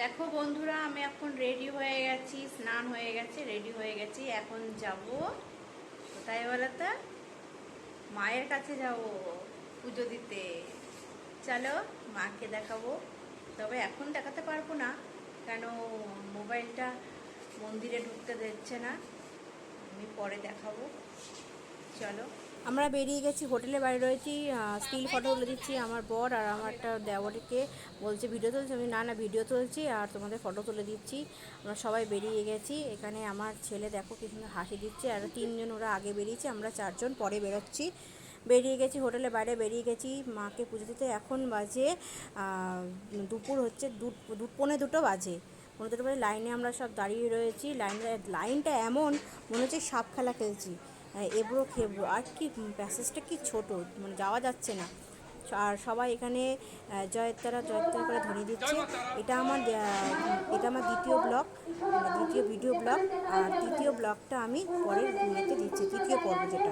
দেখো বন্ধুরা, আমি এখন রেডি হয়ে গেছি, স্নান হয়ে গেছে রেডি হয়ে গেছি, এখন যাব কোথায় বলো তো মায়ের কাছে যাব পুজো দিতে। চলো মাকে দেখাবো। তবে এখন দেখাতে পারব না, কেন মোবাইলটা মন্দিরে ঢুকতে দিচ্ছে না। আমি পরে দেখাবো। চলো। আমরা বেরিয়ে গেছি, হোটেলে বাইরে রয়েছি স্টিল ফটো তুলে দিচ্ছি আমার বর আর আমার একটা বলছে ভিডিও তুলছি, আমি, না না ভিডিও তুলছি আর তোমাদের ফটো তুলে দিচ্ছি। আমরা সবাই বেরিয়ে গেছি, এখানে আমার ছেলে দেখো কি সুন্দর হাসি দিচ্ছে, আর তিনজন ওরা আগে বেরিয়েছে, আমরা চারজন পরে বেরোচ্ছি। বেরিয়ে গেছি, হোটেলে বাইরে বেরিয়ে গেছি, মাকে পুজো দিতে, এখন বাজে দুপুর হচ্ছে দু পৌনে দুটো বাজে। পৌনে দুটো বাজে, লাইনে আমরা সব দাঁড়িয়ে রয়েছি লাইন লাইনটা এমন, মনে হচ্ছে সাপ খেলা খেলছি। এবড়ো খেবড়ো আর কি প্যাসেজটা কি ছোট? মানে যাওয়া যাচ্ছে না। আর সবাই এখানে জয়তারা জয়তারা করে ধরিয়ে দিচ্ছে। এটা আমার এটা আমার দ্বিতীয় ব্লগ, দ্বিতীয় ভিডিও ব্লগ। আর তৃতীয় ব্লগটা আমি পরের ইয়েতে দিচ্ছি, তৃতীয় পর্ব যেটা।